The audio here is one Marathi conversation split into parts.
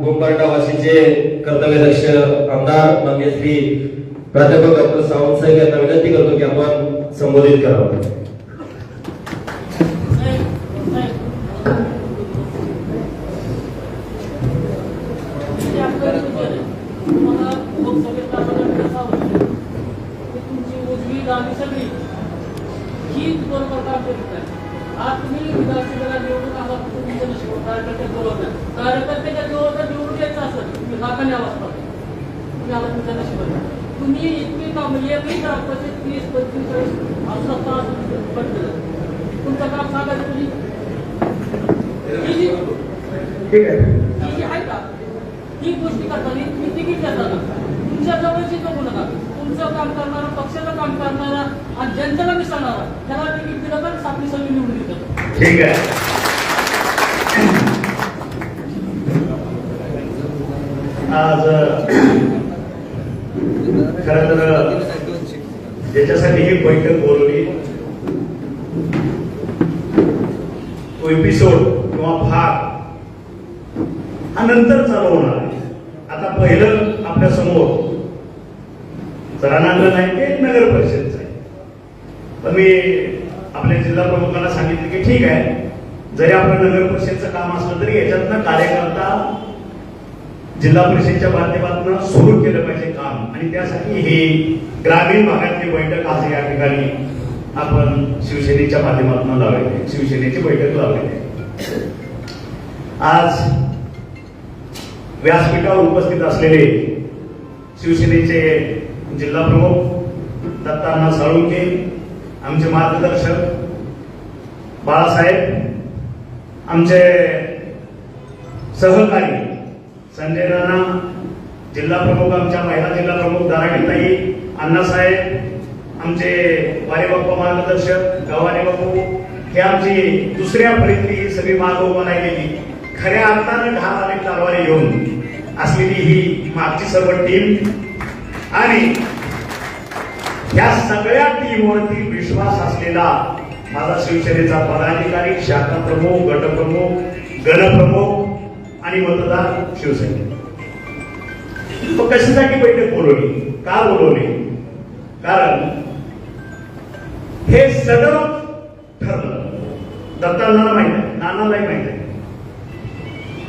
गोंबरटावासीचे कर्तव्यदक्ष आमदार मान्य श्री प्राध्यापक डॉक्टर सावंत साहेब यांना विनंती करतो की आपण संबोधित करावं तुम्हाला लोकसभेत आम्हाला कसा आवडतो की तुमची उजवी डावी सगळी ही बरोबर काम करीत आहे आज तुम्ही विधानसभेला निवडून आला तर तुमचं नशीब कार्यकर्ते बोलवत आहे कार्यकर्त्याच्या जवळ जर निवडून यायचं असेल तुम्ही आला तुमच्या नशिबात तुम्ही इतकी काम एकही ग्रामपंचायत तीस पंचवीस असं तास बंद केलं. तुमचं काम सांगायचं तुम्ही. ठीक आहे. जी आहे का? ही गोष्टी करताना तुम्ही तिकीट देताना तुमच्या जवळची बघू नका तुमचं काम करणारा पक्षाचं काम करणारा आणि जनतेला मिसळणारा त्याला तिकीट दिलं तर आपली सगळी निवडून येतात ठीक आहे. आज खर तर ज्याच्यासाठी ही बैठक बोलवली तो एपिसोड किंवा भाग हा नंतर चालू होणार आता पहिलं आपल्यासमोर जरानांगण आहे ते नगर परिषदचं आहे. पण मी आपल्या जिल्हा प्रमुखांना सांगितलं की ठीक आहे जरी आपलं नगर परिषदचं काम असलं तरी याच्यातनं कार्यकर्ता जिल्हा परिषदेच्या माध्यमातून सुरू केलं पाहिजे काम. आणि त्यासाठी ही ग्रामीण भागातली बैठक आज या ठिकाणी आपण शिवसेनेच्या माध्यमातून लावली. शिवसेनेची बैठक लावलेली आज व्यासपीठावर उपस्थित असलेले शिवसेनेचे जिल्हा प्रमुख दत्तांना साळुंके आमचे मार्गदर्शक बाळासाहेब आमचे सहकारी संजय नाना जिल्हा प्रमुख आमच्या महिला जिल्हा प्रमुख दराडीताई अण्णासाहेब आमचे वारे बाप्पा मार्गदर्शक गव्हाणे बापू हे आमची दुसऱ्या फळीतली ही सगळी माग उभा राहिलेली. खऱ्या अर्थानं ढाल आणि कारवारी येऊन असलेली ही मागची सर्व टीम आणि या सगळ्या टीमवरती विश्वास असलेला माझा शिवसेनेचा पदाधिकारी शाखा प्रमुख गटप्रमुख गणप्रमुख आणि मतदार शिवसेने. मग कशासाठी बैठक बोलवली? का बोलवली? कारण हे सगळं ठरलं. दत्तांना माहीत आहे नानालाही माहीत आहे.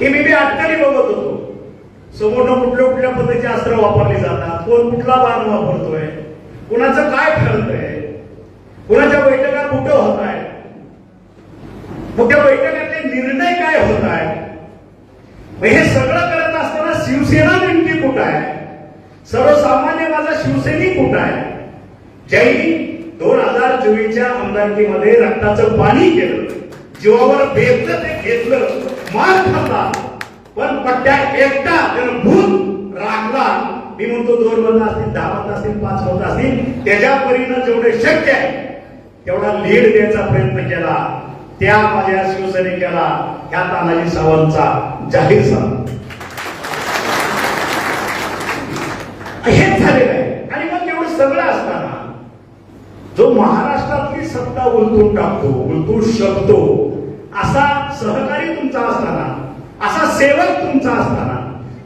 हे मी बी अटकाने बघत होतो. समोरनं कुठल्या कुठल्या पद्धतीचे अस्त्र वापरले जातात कोण कुठला बाण वापरतोय कुणाचं काय ठरतंय कुणाच्या बैठका कुठं होत आहे कुठल्या बैठकातले निर्णय काय होत आहे हे सगळं करत असताना शिवसेना नेमकी कुठं आहे? सर्वसामान्य माझा शिवसैनिक कुठं आहे? ज्यांनी दोन हजार चोवीसच्या आमदारकीमध्ये रक्ताचं पाणी केलं. जीवावर बेतलं ते घेतलं. मार खाल्ला. पण पट्ट्या एकटा त्यानं भूत राखला. मी म्हणतो दोन बंद असतील दहा बंद असतील पाच बंद असतील. त्याच्या परीनं जेवढे शक्य आहे तेवढा लीड द्यायचा प्रयत्न केला. त्या माझ्या शिवसैनिकाला ह्या तानाजी सावंतचा जाहीर सन्मान हेच झालेलं आहे. आणि मग एवढं सगळं असताना जो महाराष्ट्रातली सत्ता उलटून टाकतो उलटून शकतो असा सहकारी तुमचा असताना असा सेवक तुमचा असताना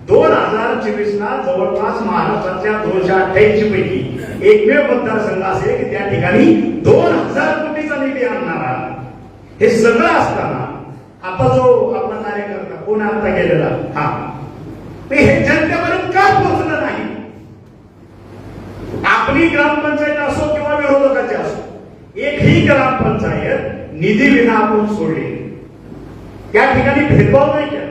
दोन हजार चोवीस ला जवळपास महाराष्ट्रातल्या दोनशे अठ्ठ्याऐंशी पैकी एकमेव मतदारसंघ असेल की त्या ठिकाणी दोन हजार कोटीचा निधी आणणारा हे सगळं असताना आपा जो आपला कार्यकर्ता कोण आता गेलेला? हा. हे जनतेपर्यंत का पोहोचलं नाही? आपली ग्रामपंचायत असो किंवा विरोधकाची असो एकही ग्रामपंचायत निधी विना आपण सोडली त्या ठिकाणी भेदभाव नाही केला.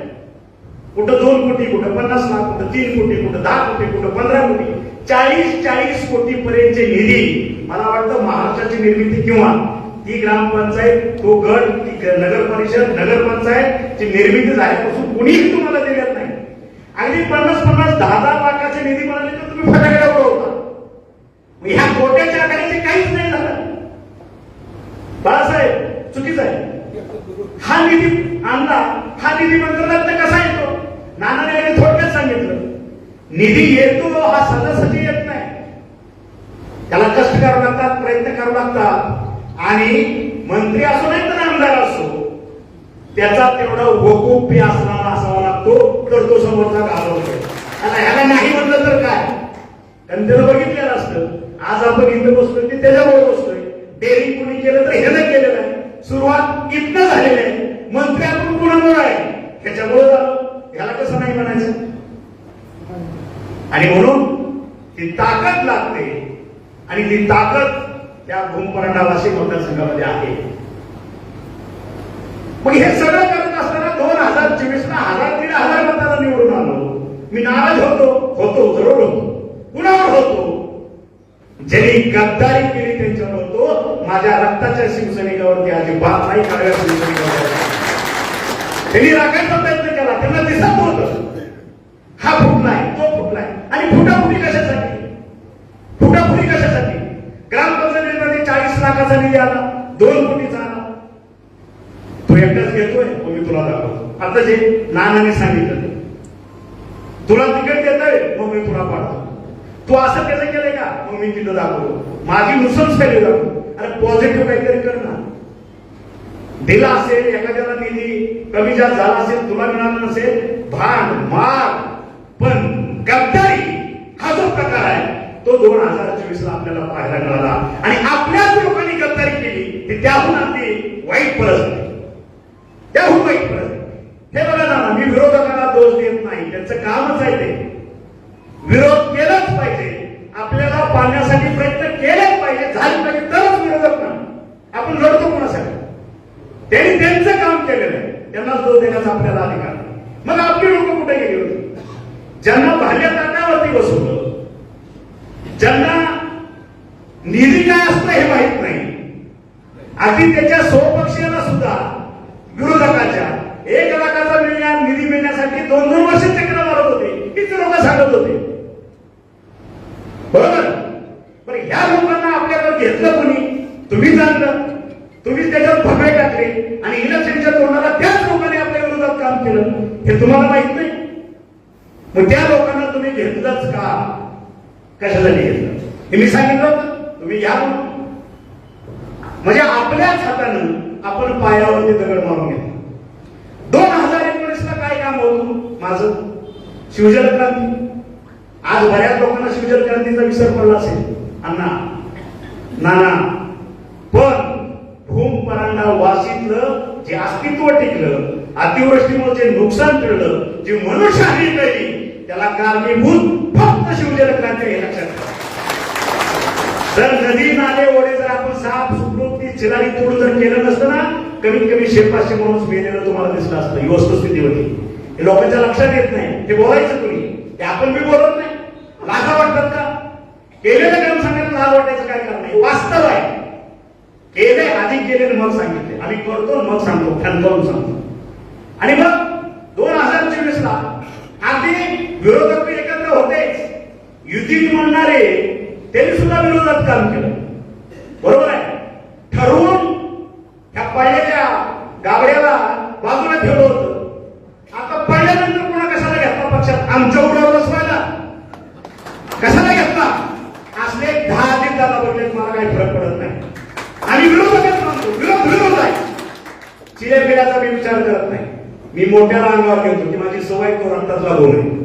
कुठं दोन कोटी कुठं पन्नास लाख कुठं तीन कोटी कुठं दहा कोटी कुठं पंधरा कोटी चाळीस चाळीस कोटी पर्यंतचे निधी मला वाटतं महाराष्ट्राची निर्मिती किंवा ती ग्रामपंचायत तो गट ती नगर परिषद नगरपंचायत जी निर्मिती झाल्यापासून कुणीही तुम्हाला दिलेत नाही. अगदी पन्नास पन्नास दहा दहा लाखाचे निधी म्हणाले तर तुम्ही फटाकडे उडवता. ह्या कोट्याच्या आकाराचे काहीच नाही झालं. बाळासाहेब चुकीच आहे. हा निधी आणला हा निधी मंत्रालयात कसा येतो? नानाने अगदी थोडक्यात सांगितलं. निधी येतो हा सहजासहजी येत नाही. त्याला कष्ट करावं लागतात प्रयत्न करावं लागतात. आणि मंत्री असो नाही तर आमदार असो त्याचा तेवढा वकुपी असणारा असावा लागतो तर तो समोरचा घालवतोय. आता ह्याला नाही म्हणलं तर काय? कारण त्यानं बघितलेलं असतं. आज आपण इथं बसतोय ते त्याच्यामुळे बसतोय डेअरी कुणी केलं तर ह्यानं केलेलं आहे. सुरुवात इथनं झालेली आहे. मंत्री आपण कुणामुळे आहे? ह्याच्यामुळे झालं. ह्याला कसं नाही म्हणायचं? आणि म्हणून ती ताकद लागते. आणि ती ताकद त्या भूमपरांडा वाशिम मतदारसंघामध्ये आहे. मग हे सगळं करत असताना दोन हजार चोवीस ला हजार दीड हजार मताला निवडून आलो. मी नाराज होतो होतो जरूर होतो. कुणावर होतो? ज्यांनी गद्दारी केली त्यांच्यावर होतो. माझ्या रक्ताच्या शिवसैनिकावरती अजिबात नाही काढव्या शिवसैनिकावर. त्यांनी राखायचा प्रयत्न केला. त्यांना दिसत होतं हा फुटलाय तो फुटलाय. आणि फुटाफुटी कशासाठी? फुटाफुटी कशासाठी? लाखाचा निधी आला दोन कोटीचा आला तू एकटाच घेतोय मग मी तुला दाखवतो. आता जे नानाने सांगितलं तुला तिकीट देतोय मग मी तुला पाडतो तू असं कसं केलंय का? मग मी तिथं दाखवतो. माझी नुसरच केली दाखवतो. अरे पॉझिटिव्ह काहीतरी कर ना. दिला असेल एखाद्याला निधी कमी जास्त झाला असेल तुला मिळाला नसेल भांड मार. पण गद्दारी हा जो प्रकार आहे तो दोन हजार चोवीस ला आपल्याला पाहायला मिळाला आणि आपल्याच लोकांनी गद्दारी केली ती त्याहून अगदी वाईट परिस्थिती त्याहून वाईट परिस्थिती हे बघा ना मी विरोधकांना दोष देत नाही त्यांचं कामच आहे ते विरोध केलाच पाहिजे आपल्याला पाळण्यासाठी प्रयत्न केलेच पाहिजे झाले पाहिजे तरच विरोधक ना आपण लढतो कोणासाठी त्यांनी त्यांचं काम केलेलं आहे त्यांना दोष देण्याचा आपल्याला अधिकार नाही. मग आपली लोक कुठे गेली होती ज्यांना भाल्या ताटावरती बसवलं ज्यांना निधी काय असतं हे माहीत नाही अगदी त्याच्या स्वपक्षीयाला सुद्धा विरोधकाच्या एक लाखाचा मिळण्या निधी मिळण्यासाठी दोन दोन वर्ष चक्र मारत होते हीच लोक सांगत होते बरोबर बरं ह्या लोकांना आपल्याकडे घेतलं कोणी तुम्ही जाणलं तुम्ही त्याच्यावर फकळे टाकले आणि इलेक्शनच्या तोंडाला त्याच लोकांनी आपल्या विरोधात काम केलं हे तुम्हाला माहीत नाही मग त्या लोकांना तुम्ही घेतलंच का? कशासाठी घेतलं? हे मी सांगितलं होतं. तुम्ही घ्या म्हणजे आपल्याच हातानं आपण पायावरती दगड मारून घेतला. दोन हजार एकोणीस ला काय काम होतो? माझं शिवजल क्रांती आज बऱ्याच लोकांना शिवजल क्रांतीचा विसर पडला असेल. अण्णा नाना पण भूम परांडा वाशीतलं जे अस्तित्व टिकलं अतिवृष्टीमुळे जे नुकसान टळलं जे मनुष्यहानी केली त्याला कारणीभूत फक्त शिवजल क्रांती हे लक्षात ठेवा. जर नदी नाले ओढे जर आपण साफ सुखरूप ती चिरारी तोड जर केलं नसतं ना कमीत कमी शेपाशे माणूस मेलेलं तुम्हाला दिसलं असतं ही वस्तुस्थिती होती हे लोकांच्या लक्षात येत नाही. ते बोलायचं तुम्ही ते आपण बी बोलत नाही. लाजा वाटतात का? केलेलं काम सांगायला लाज वाटायचं काय कारण नाही वास्तव आहे. केले आधी केले मग सांगितले. आम्ही करतो मग सांगतो ठणकावून सांगतो. आणि मग दोन हजार चोवीस ला अगदी विरोधक बी एकत्र होतेच युती म्हणणारे त्यांनी सुद्धा विरोधात काम केलं बरोबर आहे ठरवून त्या पडल्याच्या गाबड्याला बाजूला ठेवलं होतं आता पडल्यानंतर पुन्हा कशाला घेतला पक्षात आमच्या उड्यावर बसवायला कशाला घेतला असले दहा दिन दादा बघले मला काही फरक पडत नाही आणि विरोधकच मानतो विरोध विरोध आहे चिले पिढ्याचा मी विचार करत नाही मी मोठ्या अंगावर घेतो की माझी सवय तो रक्तात लागू नये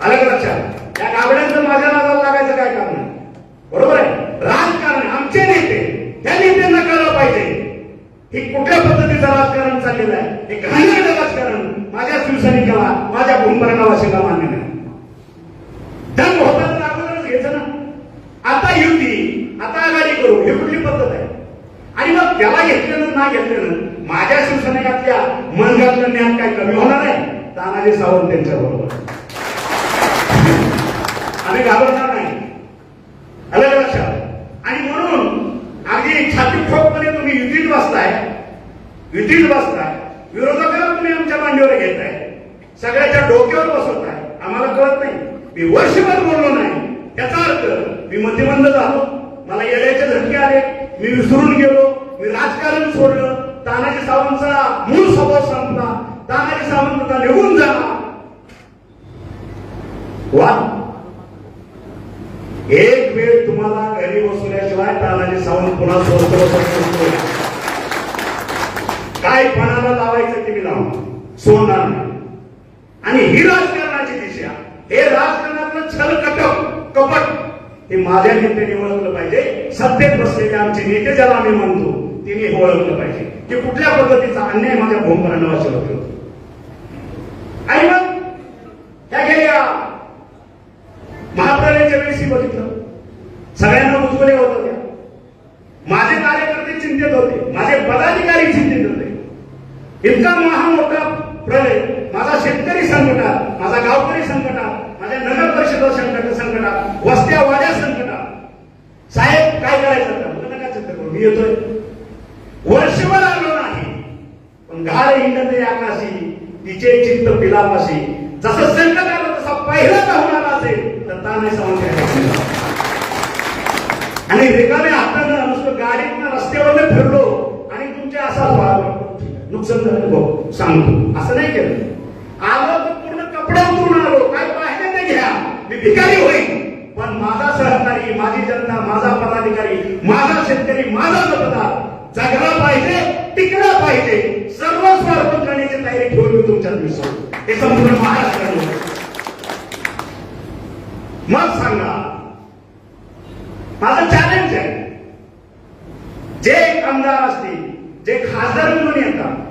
आलं का लक्षात या गाबड्यांचं माझ्या नादाला लागायचं काय काम नाही बरोबर आहे राजकारण आमचे नेते त्या नेत्यांना कळलं पाहिजे ही कुठल्या पद्धतीचं राजकारण चाललेलं आहे हे घाणेरडं राजकारण माझ्या शिवसैनिकाला माझ्या भूमपरणावासीला मान्य नाही दंग होता तर अगोदरच घ्यायचं ना आता युती आता आघाडी करू ही कुठली पद्धत आहे आणि मग त्याला घेतलेलं ना घेतलेलं माझ्या शिवसैनिकातल्या काही काय कमी होणार आहे तानाजी सावंत त्यांच्या बरोबर आम्ही घाबरणार नाही आलं का लक्षात आणि म्हणून अगदी छाती ठोकपणे तुम्ही युतीत बसताय युतीत बसताय विरोधकाला तुम्ही आमच्या मांडीवर घेताय सगळ्याच्या डोक्यावर बसवताय आम्हाला कळत नाही मी वर्षभर बोललो नाही त्याचा अर्थ मी मध्यमंद झालो मला येण्याचे धक्के आले मी विसरून गेलो मी राजकारण सोडलं तानाजी सावंतचा मूळ स्वभाव संपला तानाजी सावंत आता निघून झाला वा एक वेळ तुम्हाला घरी बसवल्याशिवाय तानाजी सावंत पुन्हा स्वस्त बसवतो काय पणाला लावायचं ते मी लावणार सोडणार नाही. आणि ही राजकारणाची दिशा हे राजकारणातलं छल कटक कपट हे माझ्या नेत्याने ओळखलं पाहिजे. सत्तेत बसलेले आमचे नेते ज्याला आम्ही म्हणतो तिने ओळखलं पाहिजे. की कुठल्या पद्धतीचा अन्याय माझ्या भूमकरांना वाचवत होतो? आणि मग त्या गेल्या. महाप्रलयाच्या वेळेस बघितलं. सगळ्यांना उजवले होत होत्या माझे कार्यकर्ते चिंतित होते. माझे पदाधिकारी चिंतित होते. इतका महा मोठा प्रलय माझा शेतकरी संकटात माझा गावकरी संकटात माझ्या नगर परिषद संकट संकटात वस्त्या वाड्या संकटात साहेब काय करायचं मला मी येतोय. वर्षभर आलो नाही. पण घाल हिंडते आकाशी. तिचे चित्त पिलापाशी. जसं संकट आलं तसा पहिला होणार असेल? तर ताने समज आणि रिकामे हातानं नुसतं गाडीतनं रस्त्यावर फिरलो आणि तुमच्या असा नुकसान झालं भाऊ सांगतो असं नाही केलं. आलो तर पूर्ण कपडे उतरून आलो. काय पाहिजे ते घ्या. मी भिकारी होईल पण माझा सहकारी माझी जनता माझा पदाधिकारी माझा शेतकरी माझा मतदार जगला पाहिजे टिकला पाहिजे. सर्व अर्पण करण्याची तयारी ठेवून मी तुमच्या दिवसात. हे संपूर्ण महाराष्ट्राने मग सांगा. माझं चॅलेंज आहे. जे आमदार असतील जे खासदार म्हणून येतात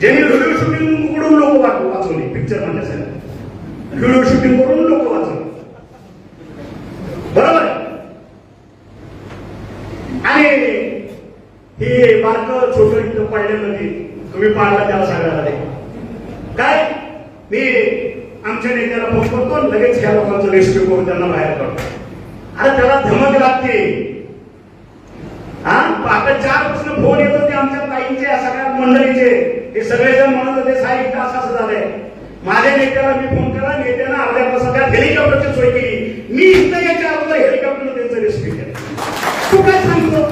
ज्यांनी व्हिडिओ शूटिंग उघडून लोक वाचवले पिक्चर म्हणण्यासाठी व्हिडिओ शूटिंग करून लोक वाचवले बरोबर? आणि हे बारक छोट इथं पडलेलं तुम्ही पाळला त्याला सांगायला काय? मी आमच्या नेत्याला फोन करतो लगेच ह्या लोकांचं रेस्क्यू करून त्यांना बाहेर काढतो. अरे त्याला धमक लागते. हा? आता चारपासून फोन येतो ते आमच्या ताईंचे सगळ्या मंडळीचे. हे सगळेजण म्हणत होते साहेब असं असं झालंय. माझ्या नेत्याला मी फोन केला नेत्यानं अर्ध्या तासात हेलिकॉप्टरची सोय केली. मी इथं याच्या अगोदर हेलिकॉप्टर त्यांचं रेस्क्यू केलं. तू काय सांगतो?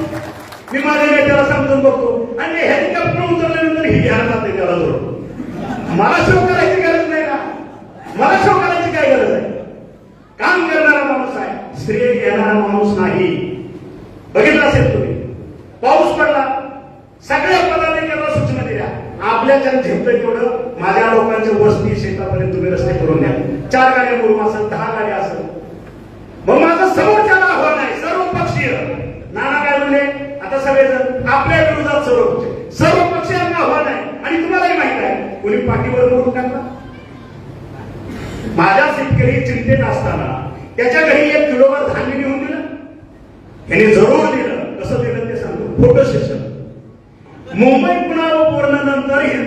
मी माझ्या नेत्याला समजून बघतो. आणि हेलिकॉप्टर उतरल्यानंतर ही घ्यायला जाते त्याला जोड मला शो करायची गरज नाही ना मला शो करायची काय गरज आहे? काम करणारा माणूस आहे. स्त्री घेणारा माणूस नाही. बघितलं असेल तुम्ही? पाऊस पडला. सगळ्या पदाधिकाऱ्यांना सूचना दिल्या आपल्याच्या झेपतं तेवढं. माझ्या लोकांच्या वस्ती शेतापर्यंत तुम्ही रस्ते करून द्या. चार गाड्या बोलून असं दहा गाड्या असं. मग माझं समोरच्याला आव्हान आहे सर्व पक्षीय नाना काय म्हणले आता सगळेजण आपल्या विरोधात सर्व सर्व पक्षीयांना आव्हान आहे आणि तुम्हालाही माहीत आहे. कोणी पाठीवर करून टाकला माझ्या शेतकरी चिंतेत असताना त्याच्या घरी एक किलोवर धान्य नेऊन दिलं. त्याने जरूर दिलं. कसं दिलं ते सांगतो. फोटो मुंबई पुन्हा पूर्ण नंतर हे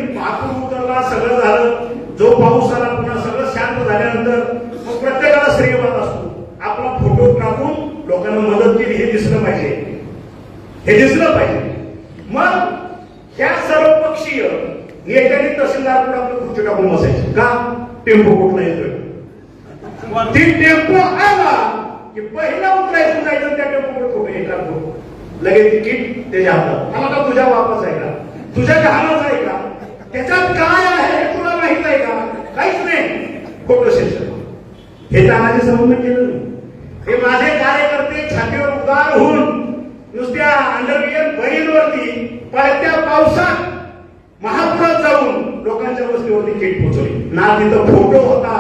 उतरला सगळं झालं. जो पाऊस आला पुन्हा सगळं शांत झाल्यानंतर मग प्रत्येकाला श्रेयवाद असतो. आपला फोटो टाकून लोकांना मदत केली हे दिसलं पाहिजे. हे दिसलं पाहिजे. मग ह्या सर्व पक्षीय नेत्यांनी तहसीलदार पुढे आपलं खुर्ची टाकून बसायचे? का? टेम्पो कुठला येतोय? ती टेम्पो आला की पहिला उतरायचं जायचं त्या टेम्पो फोटो हे लगेच तिकीट त्याच्या हातात मला का तुझ्या वापस आहे का? तुझ्या गहाणाच आहे का? त्याच्यात काय आहे तुला माहीत आहे का? काहीच नाही. फोटो शिक्षण. हे तानाजी समोर केलं नाही. हे माझे कार्यकर्ते छातीवर उदार होऊन नुसत्या अंडरवियर बहीणवरती पडत्या पावसात महापुरात जाऊन लोकांच्या वस्तीवरती किट पोहोचवली ना तिथं फोटो होता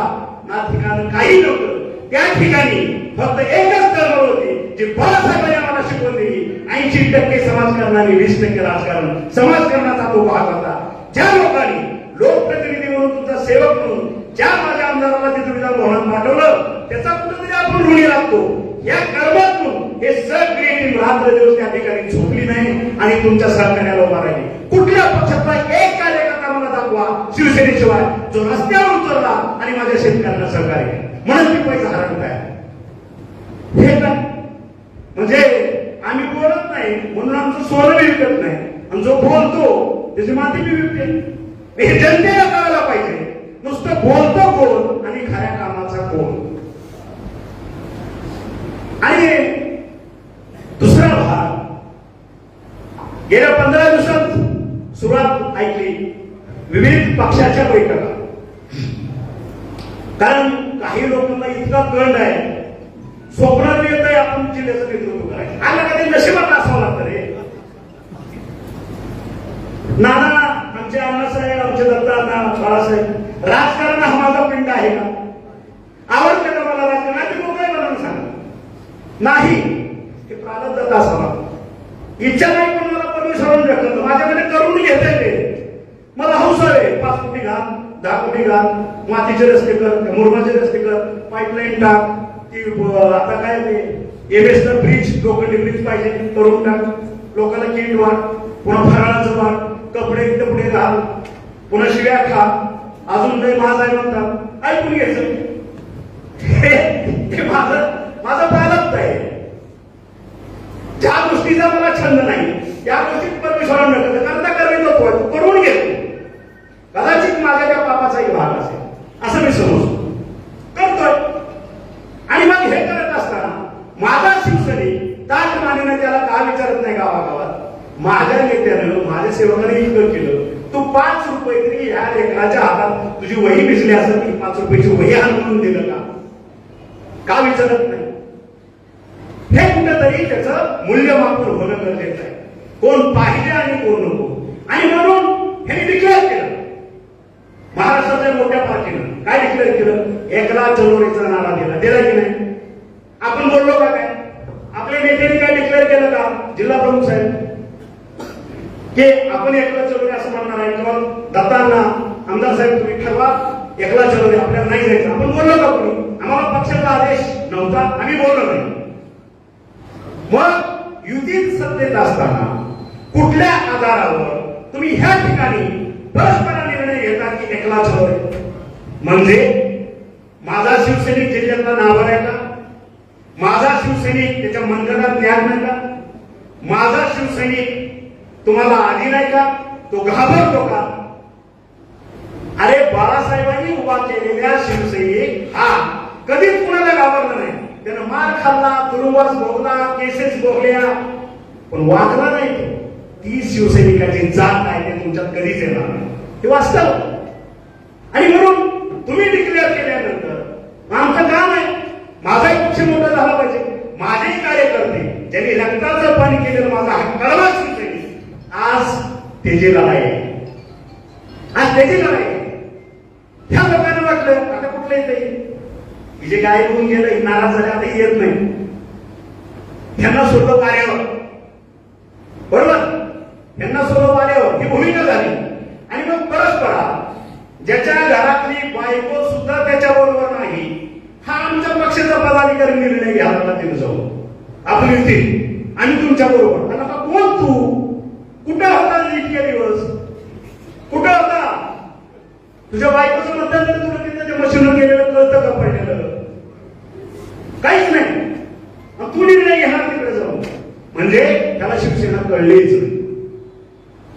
ना ठिकाण काही नव्हतं. त्या ठिकाणी फक्त एकच चळवळ होती जी बाळासाहेबांनी आम्हाला शिकवून दिली. ऐंशी टक्के समाजकारणाने वीस टक्के राजकारण समाजकारणाचा तो भाग होता. ज्या लोकांनी लोकप्रतिनिधी म्हणून तुमचा सेवक म्हणून ज्या माझ्या आमदाराला ते तुम्ही जाऊन भवनात पाठवलं त्याचा कुठेतरी आपण ऋणी लागतो. या कर्मातून हे सगळे टीम रात्र दिवस त्या ठिकाणी झोपली नाही आणि तुमच्या सहकार्याला उभा राहिली. कुठल्या पक्षातला एक कार्यकर्ता मला दाखवा शिवसेनेशिवाय. जो रस्त्यावर उतरला आणि माझ्या शेतकऱ्यांना सहकार्य म्हणून मी पैसा हरवत आहे. घेतात म्हणजे आम्ही बोलत नाही म्हणून आमचं सोनं विकत नाही. आणि जो बोलतो त्याची माती बी विकते. हे जनतेला कळायला पाहिजे. नुसतं बोलतो कोण आणि खऱ्या कामाचा कोण आणि दुसरा भाग गेल्या पंधरा दिवसात सुरुवात ऐकली विविध पक्षाच्या बैठका कारण काही लोकांना इतका कळण आहे स्वप्नात येत आहे आपण जिल्ह्याचं नेतृत्व करायचं आला कधी नशिबात असावं लागतं रे नाना आमचे अण्णासाहेब आमचे दत्ता अण्णा बाळासाहेब राजकारण हा माझा आहे का आवडतं का मला राजकारण ते मोकळेपणानं सांगा नाही हे प्रारब्धात असावा इच्छा नाही पण मला परमेश्वराने व्यक्त करतो. माझ्याकडे करून घेता येते मला हौस आहे पाच कोटी घाल दहा कोटी घाल मातीचे रस्ते कर त्या मुरमाचे रस्ते कर पाईपलाईन टाक ती ब- आता काय ते एव्हेस्टर ब्रिज लोखंडी ब्रिज पाहिजे करून टाक लोकांना किट वाट पुन्हा फराळाचं वाट कपडे कपडे घाल. पुन्हा शिव्या खा. अजून काही माझा आहे म्हणतात ऐकून घ्यायचं हे हे माझं माझा प्रारब्ध आहे. ज्या गोष्टीचा मला छंद नाही त्या गोष्टीत परमेश्वरानं नकळत करता करणे नको करून घेतो कदाचित माझ्या त्या पापाचाही भाग असेल. असं मी समजतो. करतोय. आणि मग हे करत असताना माझा शिवसैनिक ताट मानेनं त्याला का विचारत नाही गावागावात? माझ्या नेत्यानं माझ्या सेवकाने इतकं केलं. तू पाच रुपये तरी ह्या लेकराच्या हातात तुझी वही भिजली असं ती पाच रुपयाची वही आणून दिलं का? का विचारत नाही? हे कुठेतरी त्याचं मूल्यमापन होणं गरजेचं आहे. कोण पाहिजे आणि कोण नको. आणि म्हणून हे डिक्लेअर केलं. महाराष्ट्राच्या मोठ्या पार्टीनं काय डिक्लेअर केलं? एकला चलोरीचा नारा दिला. दिला की नाही? आपण बोललो का काय? आपल्या नेत्यांनी काय डिक्लेअर केलं का? जिल्हा प्रमुख साहेब की आपण एकला चलोरी असं म्हणणार आहे. किंवा दत्तांना आमदार साहेब तुम्ही ठरवा. एकला चलोरी आपल्याला नाही जायचं. आपण बोललो का कोणी? आम्हाला पक्षाचा आदेश नव्हता. आम्ही बोललो नाही. मग युतीत सत्तेत असताना कुठल्या आधारावर तुम्ही ह्या ठिकाणी परस्परा निर्णय घेता की एकला चलोरे म्हणजे माझा शिवसैनिक जिल्ह्यातला नावर आहे का? माझा शिवसैनिक त्याच्या मंदिरात ज्ञान नाही का? माझा शिवसैनिक तुम्हाला आधी नाही का? तो घाबरतो का? अरे बाळासाहेबांनी उभा केलेल्या शिवसैनिक हा कधीच कुणाला घाबरला नाही. त्यानं मार खाल्ला तुरुंगास भोगला केसेस भोगल्या पण वाचला नाही ती. शिवसैनिकाची जात आहे ते तुमच्यात कधीच येणार नाही. हे वास्तव आणि म्हणून तुम्ही डिक्लेअर केल्यानंतर मग आमचं काम आहे माझाही पक्ष मोठा झाला पाहिजे माझेही कार्यकर्ते ज्यांनी रक्ताचं पाणी केलेलं माझा हा कडवा शिवसैनिक आज त्याची लढाई आहे. आज त्याची लढाई ह्या लोकांना वाटलं आता कुठलं येते की जे काय होऊन गेलं नाराज झाले आता येत नाही. त्यांना सोडलं कार्यावर बरोबर? त्यांना सोडलं कार्यावर ही भूमिका झाली. आणि मग परस्परा ज्याच्या घरातली बायको सुद्धा त्याच्या बरोबर नाही हा आमच्या पक्षाचा पदाधिकारी निर्णय घ्यावा तिथे जाऊ. आपण युती आणि तुमच्या बरोबर. आणि कोण तू? कुठं होता इतक्या दिवस कुठं होता? तुझ्या बायकोचं मतदान तुला तिथं ते मशीन गेलेलं कळतं का पडलेलं काहीच नाही. मग तू निर्णय घेणार तिकडे जाऊन. म्हणजे त्याला शिवसेना कळलीच नाही.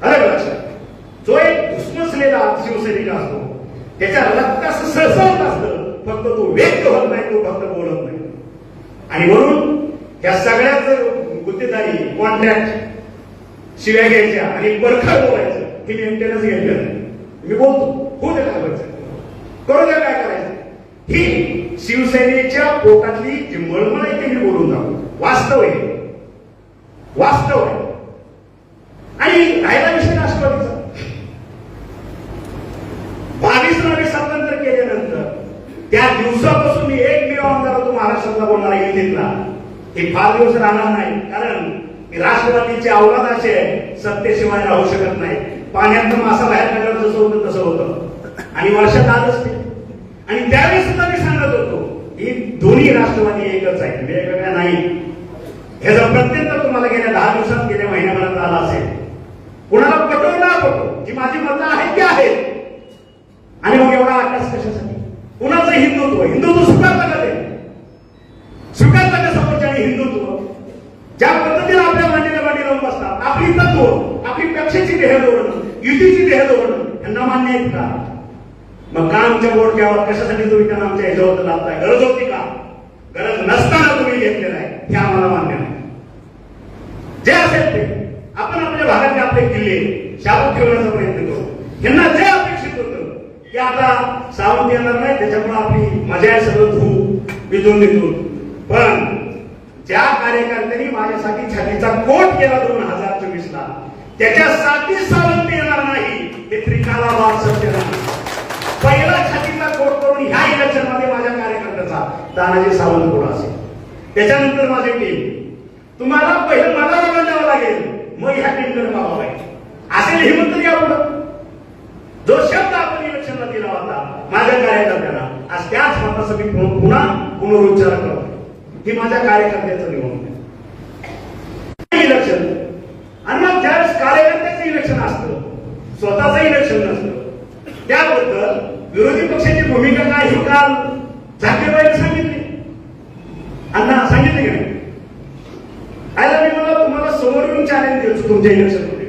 अरे लक्षात? जो एक घुसमसलेला शिवसैनिक असतो त्याच्या रक्तास सळसळत असतं. फक्त तो व्यक्त होत नाही तो फक्त बोलत नाही. आणि म्हणून या सगळ्याच गुत्तेदारी कॉन्ट्रॅक्ट शिव्या घ्यायच्या आणि बरखा बोलायचं. हे मेंटेनन्स घेतलं नाही मी बोलतो हो दे काय करायचं करू द्या काय करायचं? ही शिवसेनेच्या पोटातली जी मळमळ आहे ती मी बोलून जाऊ वास्तव आहे. वास्तव आहे. आणि राहिला विषय राष्ट्रवादीचा. बावीस नवे स्वातंत्र्य केल्यानंतर त्या दिवसापासून मी एकमेव आमदार होतो महाराष्ट्रातला बोलणारा युतीतला. हे फार दिवस राहणार नाही. कारण राष्ट्रवादीचे औलाद असे आहे, सत्तेशिवाय राहू शकत नाही. पाण्यातनं मासा बाहेर काढल्यावर जसं होतं तसं होतं. आणि वर्षात आलंच ते. आणि त्यावेळी सुद्धा मी सांगत होतो ही दोन्ही राष्ट्रवादी एकच आहे म्हणजे वेगवेगळ्या नाही. ह्याचा प्रत्यंत तुम्हाला गेल्या दहा दिवसात गेल्या महिन्याभरात आला असेल कुणाला पटो ना पटो जी माझी मतं आहेत ती आहेत. आणि मग एवढा आकाश कशासाठी? कुणाचं हिंदुत्व? हिंदुत्व स्वीकारलं का ते स्वीकारलं का समोरच्याने हिंदुत्व ज्या पद्धतीने आपल्या मांडीला मांडी लावून बसतात आपली आपली पक्षाची देह धोरण युतीची देह धोरण यांना मान्य आहेत का? मग का आमच्या बोडक्यावर कशासाठी तुम्ही त्यांना आमच्या ह्याच्यावर लावताय गरज होती का? गरज नसताना तुम्ही घेतलेलं आहे हे आम्हाला मान्य नाही. जे असेल ते. आपण आपल्या भागातले आपले किल्ले शाबूत ठेवण्याचा प्रयत्न करू. यांना जे अपेक्षित होतं की आता सावंत येणार नाही त्याच्यामुळे आपली मजा आहे सगळं धू विजून तिथून पण ज्या कार्यकर्त्यांनी माझ्यासाठी छातीचा कोट केला दोन हजार त्याच्यासाठी सावंत येणार नाही. हे त्रिकाला बाब सत्य नाही पहिला छातीचा कोट करून ह्या इलेक्शनमध्ये माझ्या कार्यकर्त्याचा तानाजी सावंत कोण असेल. त्याच्यानंतर माझे टीम तुम्हाला पहिलं मला बघून द्यावं लागेल. मग ह्या टीमकडे बघावं लागेल असेल हिंमत तरी पुढं जो शब्द आपण इलेक्शनला दिला होता माझ्या कार्यकर्त्याला आज त्याच मताचा मी पुन्हा पुनरुच्चार करतो ही माझ्या कार्यकर्त्याचं निवडणूक इलेक्शन. आणि मग ज्यावेळेस कार्यकर्त्याचं इलेक्शन असतं स्वतःचं इलेक्शन नसतं त्याबद्दल विरोधी पक्षाची भूमिका काय ही काल झाकीरबाईने सांगितली. अण्णा सांगितले की नाही? आयला मी मला तुम्हाला समोर येऊन चॅलेंज देतो तुमच्या इलेक्शनमध्ये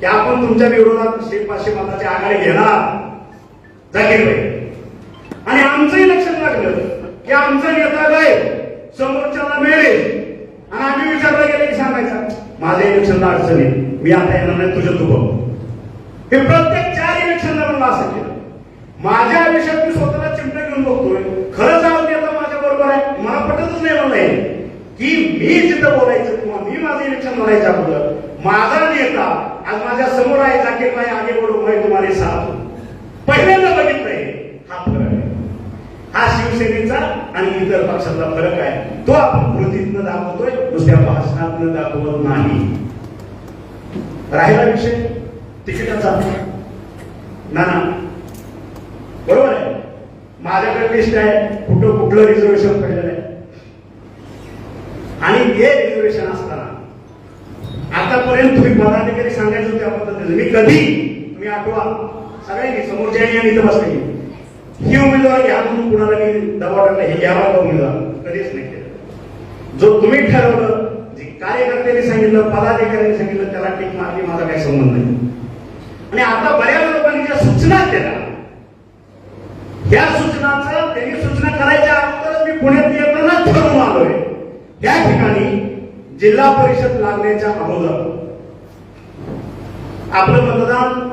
की आपण तुमच्या विरोधात शे पाचशे मताची आघाडी घेणार. जाकीरबाई आणि आमचं इलेक्शन लागलं. की आमचा नेता काय? समोरच्याला मिळेल आणि आम्ही विचारलं गेलं की सांगायचा माझ्या इलेक्शनला अडचण आहे. मी आता येणार नाही तुझ्या तू बघ हे प्रत्येक चार इलेक्शनला मला असं केलं. माझ्या आयुष्यात मी स्वतःला चिमटे घेऊन बघतोय. खरंच हा आता माझ्या बरोबर आहे. मला पटतच नाही मला हे. की मी जिथं बोलायचं किंवा मी माझं इलेक्शन लढायचं अगोदर माझा नेता आज माझ्यासमोर आहे जाकीर भाई आगे बडो भाई तुम्हाला साथ पहिल्यांदा बघितलंय. हा फरक हा शिवसेनेचा आणि इतर पक्षाचा फरक आहे. तो आपण कृतीतनं दाखवतोय दुसऱ्या भाषणातनं दाखवत नाही. राहिला विषय? तिकिटाचा ना ना. बरोबर आहे. माझ्याकडे लिस्ट आहे. कुठं कुठलं रिझर्वेशन पडलेलं आहे. आणि हे रिझर्वेशन असताना आतापर्यंत तुम्ही पदाधिकारी सांगायचं त्या पद्धतीने मी कधी तुम्ही आठवा. सगळ्यांनी समोरच्या आणि इथं बसले. ही उमेदवार घ्या म्हणून कुणाला मी दबाव टाकला हे घ्यावा का उमेदवार कधीच नाही केलं. जो तुम्ही ठरवलं जे कार्यकर्त्यांनी सांगितलं पदाधिकाऱ्यांनी सांगितलं त्याला टीक मारली माझा काही संबंध नाही. आणि आता बऱ्याच लोकांनी ज्या सूचना केल्या या सूचनाचं त्यांनी सूचना करायच्या अगोदरच मी पुण्यात येताना ठरवून आलोय. त्या ठिकाणी जिल्हा परिषद लागण्याच्या अगोदर आपलं मतदान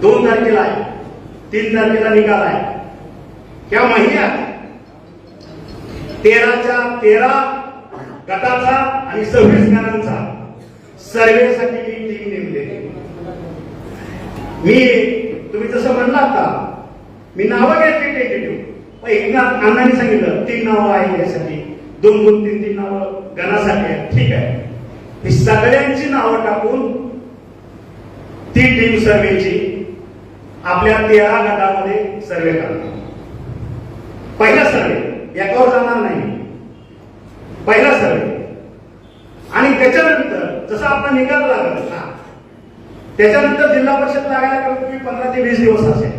दोन तारखेला आहे. तीन तारखेला निकाल आहे. त्या महिन्यात? तेराच्या तेरा गटाचा आणि सव्वीस गटांचा सर्वेसाठी मी टीम नेमलेली मी तुम्ही जसं म्हणला का मी नावं घेतली टेंटेटिव्ह पण एकदा अण्णांनी सांगितलं तीन नावं आहे यासाठी. दोन दोन तीन तीन नावं गणासाठी आहेत. ठीक आहे. ही सगळ्यांची नावं टाकून ती टीम सर्वेची आपल्या तेरा गटामध्ये सर्वे करणार पहिला सर्वे एकावर जाणार नाही. पहिला सर्वे. आणि त्याच्यानंतर जसं आपला निकाल लागला ना त्याच्यानंतर जिल्हा परिषद लागायला कमीत कमी पंधरा ते वीस दिवस असेल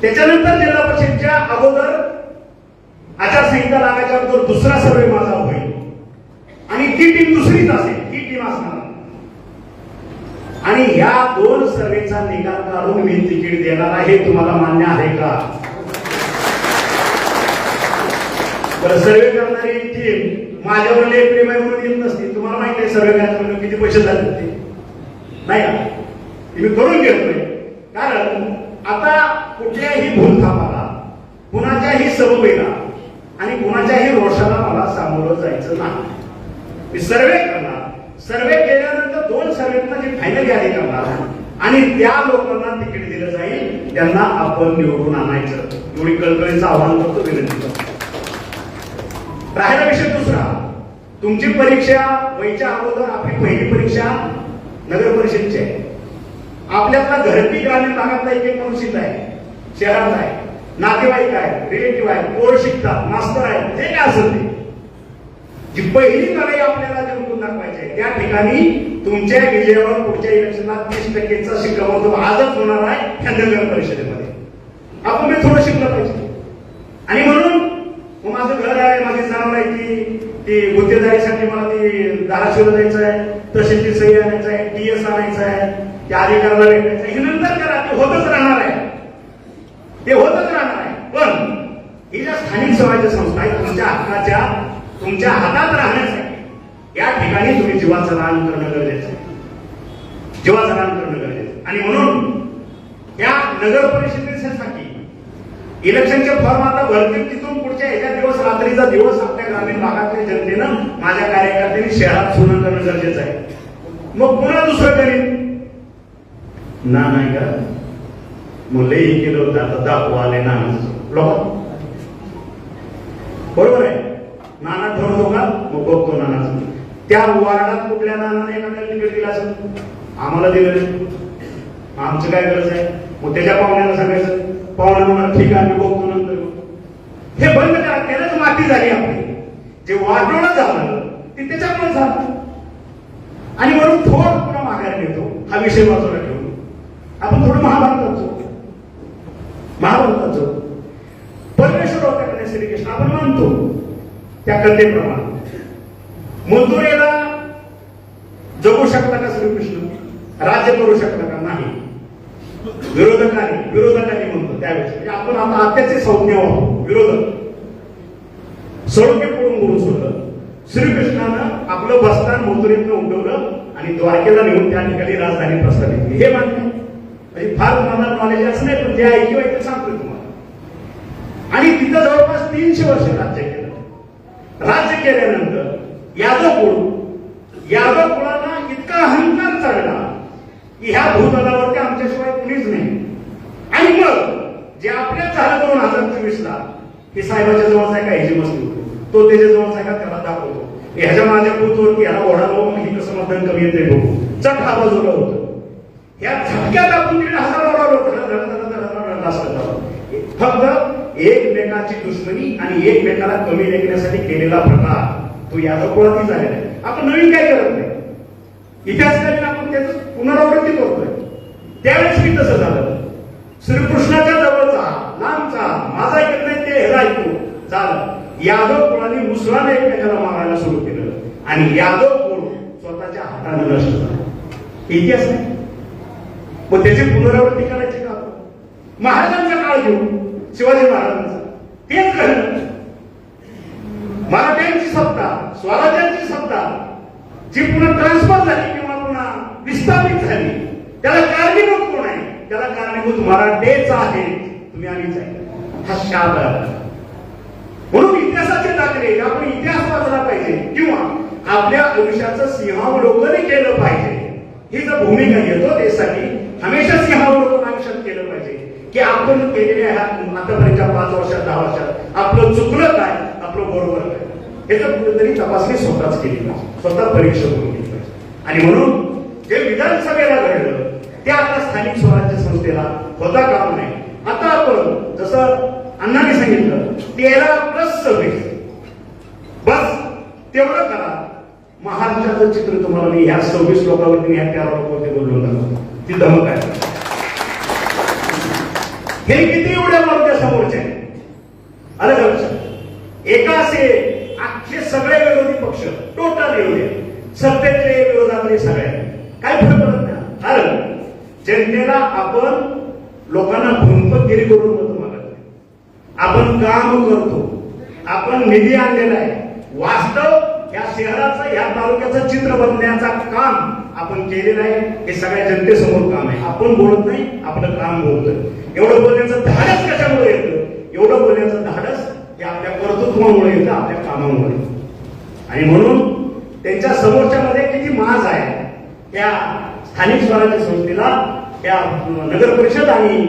त्याच्यानंतर जिल्हा परिषदच्या अगोदर आचारसंहिता लागायच्या अगोदर दुसरा सर्वे माझा होईल. आणि ती टीम दुसरीच असेल ती टीम असणार. आणि या दोन सर्वेचा निकाल काढून मी तिकीट देणार आहे तुम्हाला मान्य आहे का? सर्वे करणारी टीम माझ्यावर लेख प्रेम म्हणून येत नसते तुम्हाला माहिती आहे सर्वे करण्यात म्हणजे किती पैसे झाले ते. नाही का? मी करून घेतोय. कारण आता कुठल्याही भूलथापाला कुणाच्याही सबबीला आणि कुणाच्याही रोषाला मला सामोरं जायचं नाही. मी सर्वे करणार. सर्वे केल्यानंतर दोन जी फायनल यादी करणार आणि त्या लोकांना तिकीट दिलं जाईल त्यांना आपण निवडून आणायचं. एवढी कळकळीचं आव्हान करतो विनंती करतो. राहिला विषय दुसरा. तुमची परीक्षा वयच्या अगोदर आपली पहिली परीक्षा नगर परिषदची आहे. आपल्यातला घरपी ग्रामीण भागातला एक एक माणूस आहे. शहरात आहे. नातेवाईक आहे. रिलेटिव्ह आहे. कोण शिकतात. मास्तर आहे जे काय असेल ते. जी पहिली लढाई आपल्याला जिंकून दाखवायची आहे त्या ठिकाणी तुमच्या विजयावर पुढच्या इलेक्शनला तीस टक्केचा शिक्कामोर्तब आजच होणार आहे ह्या नगर परिषदेमध्ये. आपण मी थोडं शिकलं पाहिजे. आणि म्हणून मग माझं घर आहे माझी जनावर आहे की ती गुत्तेदारीसाठी मला ती धाराशिवला जायचं आहे तहसीलची सही आणायचं आहे टीएस आणायचं आहे त्या अधिकाराला भेटायचं आहे. हे नंतर करा ते होतच राहणार आहे. ते होतच राहणार आहे. पण ही ज्या स्थानिक स्वराज्य संस्था आहेत तुमच्या हक्काच्या तुमच्या हातात राहण्यासाठी या ठिकाणी तुम्ही जीवाचं दान करणं गरजेचं आहे. जीवाचं दान करणं गरजेचं आणि म्हणून या नगर परिषदेसाठी इलेक्शनचे फॉर्म आता भरतील तिथून पुढच्या एका दिवस रात्रीचा दिवस आपल्या ग्रामीण भागातल्या जनतेनं माझ्या कार्यकर्त्यांनी शहरात सुरू करणं गरजेचं आहे. मग पुन्हा दुसरं करीन ना नाही का? मुलंही केलं होतं आता दाखवा आले ना लोक. बरोबर आहे? नाना ठरवतो का मग बघतो नानाच. त्या वार्डात कुठल्या नानाने एखाद्याला तिकीट दिलं असेल? आम्हाला दिलं नाही. आमचं काय गरज आहे? मग त्याच्या पाहुण्याला सांगायचं पाहुणा म्हणा ठीक आहे आम्ही बघतो नंतर. हे बंद करा त्यालाच माती झाली आपली. जे वाटवणं झालं ते त्याच्यामुळे झालं आणि म्हणून थोडं पुन्हा माघार घेतो. हा विषय बाजूला ठेवून. आपण थोडं महाभारतात जाऊ. महाभारतात जाऊ. परमेश्वर होता का श्रीकृष्ण? आपण मानतो. त्या कथेप्रमाणे. मथुरेला जगू शकता का श्रीकृष्ण? राज्य करू शकता का? नाही. विरोधकांनी विरोधकांनी म्हणतो त्यावेळेस. म्हणजे आपण आता आत्याचे संज्ञा आहोत विरोधक. सळके पडून बोलून सोडलं? श्रीकृष्णानं आपलं बस्तान मथुरेतनं उडवलं आणि द्वारकेला नेऊन त्या ठिकाणी राजधानी प्रस्थापित केली. हे मान्य. म्हणजे फार मला नॉलेज असं नाही पण जे ऐकू ते सांगतो तुम्हाला. आणि तिथं जवळपास तीनशे वर्ष राज्य केलं. राज्य केल्यानं यादव कुळ यादव कुळाला इतका अहंकार चढला की ह्या भूतलावरती आमच्याशिवाय कुणीच नाही आणि मग जे आपल्या झालं दोन हजार चोवीस ला की साहेबाच्या जवळचा आहे का ह्याची मस्ती तो त्याच्या जवळचा आहे का त्याला दाखवतो. ह्याच्या माझ्या भूतवरती ह्याला ओढा लावून हे कसं मतदान कमी येते बघू. चट हा बाजूला होतो. या झटक्यात आपण तिकडे हजार ओढावलं फक्त एकमेकाची दुश्मनी आणि एकमेकाला कमी लेखण्यासाठी केलेला प्रकार. तो याचा कुळातही झालेला आहे. आपण नवीन काय करत नाही? इतिहासकालीन आपण त्याचं पुनरावृत्ती करतोय. त्यावेळेस मी तसं झालं. श्रीकृष्णाच्या जवळचा लांबचा माझा ऐकत नाही ते ह्याला ऐकू झालं यादव कुळाने मुसलाने एकमेकाला मारायला सुरू केलं. आणि यादव कुळ स्वतःच्या हाताने नष्ट झाला. इतिहास नाही. मग त्याची पुनरावृत्ती करायची का आपण? महाराजांचा काळ घेऊ शिवाजी महाराजांचा. तेच घडलं. मराठ्यांची सत्ता स्वराज्यांची सत्ता जी पुन्हा ट्रान्सफर झाली किंवा पुन्हा विस्थापित झाली त्याला कारणीभूत कोण आहे त्याला कारणीभूत मराठेच आहे तुम्ही आम्हीच आहे हा का आहे म्हणून इतिहासाचे दाखले आपण इतिहास वाचला पाहिजे. किंवा आपल्या आयुष्याचं सिंहावलोकनही केलं पाहिजे. ही जर भूमिका घेतो त्यासाठी हमेशा सिंहावलोकन आयुष्यात केलं पाहिजे. की आपण केलेल्या ह्या आतापर्यंतच्या पाच वर्षात दहा वर्षात आपलं चुकलं काय? आपलं बरोबर काय? याचं कुठेतरी तपासणी स्वतःच केली पाहिजे. स्वतः परीक्षा करून घेतली पाहिजे. आणि म्हणून जे विधानसभेला घडलं ते आता स्थानिक स्वराज्य संस्थेला होता काम नाही. आता आपण जसं अण्णांनी सांगितलं तेरा प्लस सव्वीस बस तेवढं करा. महाराष्ट्राचं चित्र तुम्हाला मी ह्या सव्वीस लोकांवरती ह्या तेरा लोकांवरती बोललो जातो ती धमक आहे. हे किती एवढ्या मार्ग समोरचे अरे लक्षात एका असे अख्खे सगळे विरोधी पक्ष टोटल एवढे सत्तेचे विरोधातले सगळे काय फरक पडत नाही? कारण जनतेला आपण लोकांना भूमपतगिरी करून आपण काम करतो. आपण निधी आणलेला आहे. वास्तव या शहराचं या तालुक्याचं चित्र बनण्याचा काम आपण केलेलं आहे. हे सगळ्या जनतेसमोर काम आहे. आपण बोलत नाही आपलं काम बोलतोय. एवढं बोलण्याचं धाडस कशामुळे येतं? एवढं बोलण्याचं धाडस हे आपल्या कर्तृत्वामुळे येतं आपल्या कामामुळे आणि म्हणून त्यांच्या समोरच्या मध्ये किती माज आहे त्या स्थानिक स्वराज्य संस्थेला त्या नगर परिषद आणि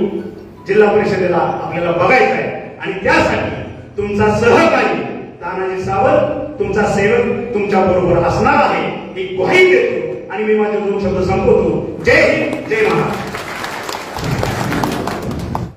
जिल्हा परिषदेला आपल्याला बघायचं आहे. आणि त्यासाठी तुमचा सहकारी तानाजी सावंत तुमचा सेवक तुमच्या बरोबर असणार आहे ही ग्वाही देतो. आणि मी माझे दोन शब्द संपवतो. जय हिंद जय महाराष्ट्र.